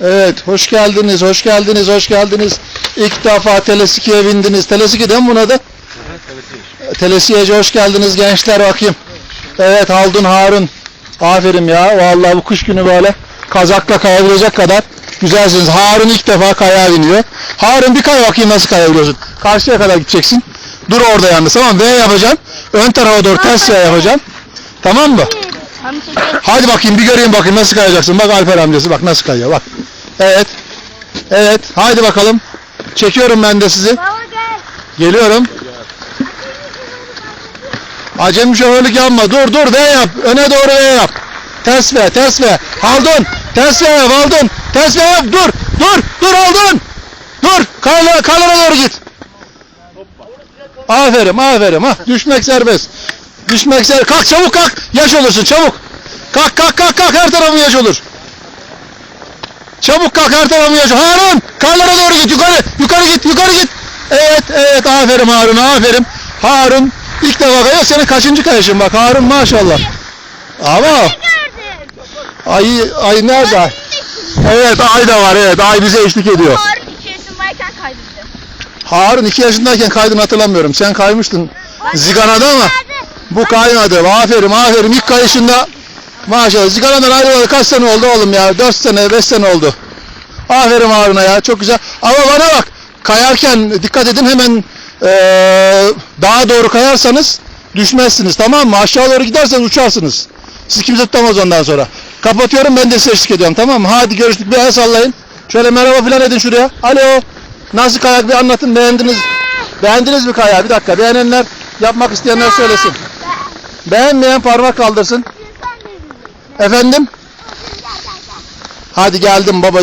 Evet, hoş geldiniz, hoş geldiniz, hoş geldiniz. İlk defa Telesiki'ye bindiniz. Telesiki değil mi buna da? Telesiki'ye hoş geldiniz gençler bakayım. Evet, Haldun Harun. Aferin ya, vallahi bu kış günü böyle kazakla kayabilecek kadar güzelsiniz. Harun ilk defa kaya biniyor. Harun bir kay bakayım nasıl kayabiliyorsun. Karşıya kadar gideceksin. Dur orada yalnız tamam mı? V yapacaksın. Ön tarafa doğru ters yağ yapacaksın. Tamam mı? Hadi bakayım bir göreyim bakayım nasıl kayacaksın. Bak Alper amcası bak nasıl kayıyor bak. Evet. Evet. Haydi bakalım. Çekiyorum ben de sizi. Baba gel. Geliyorum. Acemi şoförlük yapma. Dur dur V yap. Öne doğru V yap. Ters V. Ters V. Haldun. Ters V yap. Haldun. Ters V yap. Dur. Dur. Dur Haldun. Dur. Kaylara, kaylara doğru git. Aferin. Aferin. Ha, düşmek serbest. Düşmek serbest. Kalk çabuk kalk. Yaş olursun çabuk. Kalk kalk kalk kalk. Her tarafın yaş olur. Çabuk kalk her. Harun. Kaylara doğru git. Yukarı. Yukarı git. Yukarı git. Evet evet aferin Harun aferin. Harun ilk defa kayıyor senin kaçıncı kayışın bak Harun maşallah. Ama ay ay nerede? Evet ay da var evet ay bize eşlik ediyor. Harun iki yaşındayken kaydırdı. Harun iki yaşındayken kaydını hatırlamıyorum. Sen kaymıştın Zigana'da ama bu kaymadı. Aferin aferin ilk kayışında maşallah Zigana'dan ayrılalı kaç sene oldu oğlum ya? 4 sene 5 sene oldu. Aferin Harun'a ya çok güzel. Ama bana bak kayarken dikkat edin hemen eee daha doğru kayarsanız düşmezsiniz tamam mı? Aşağı doğru giderseniz uçarsınız. Siz kimse tutamaz ondan sonra. Kapatıyorum ben de size eşlik ediyorum tamam mı? Hadi görüştük bir el sallayın. Şöyle merhaba falan edin şuraya. Alo. Nasıl kayak bir anlatın beğendiniz. Beğendiniz mi kayağı? Bir dakika beğenenler yapmak isteyenler söylesin. Beğenmeyen parmak kaldırsın. Efendim? Hadi geldim babacığım.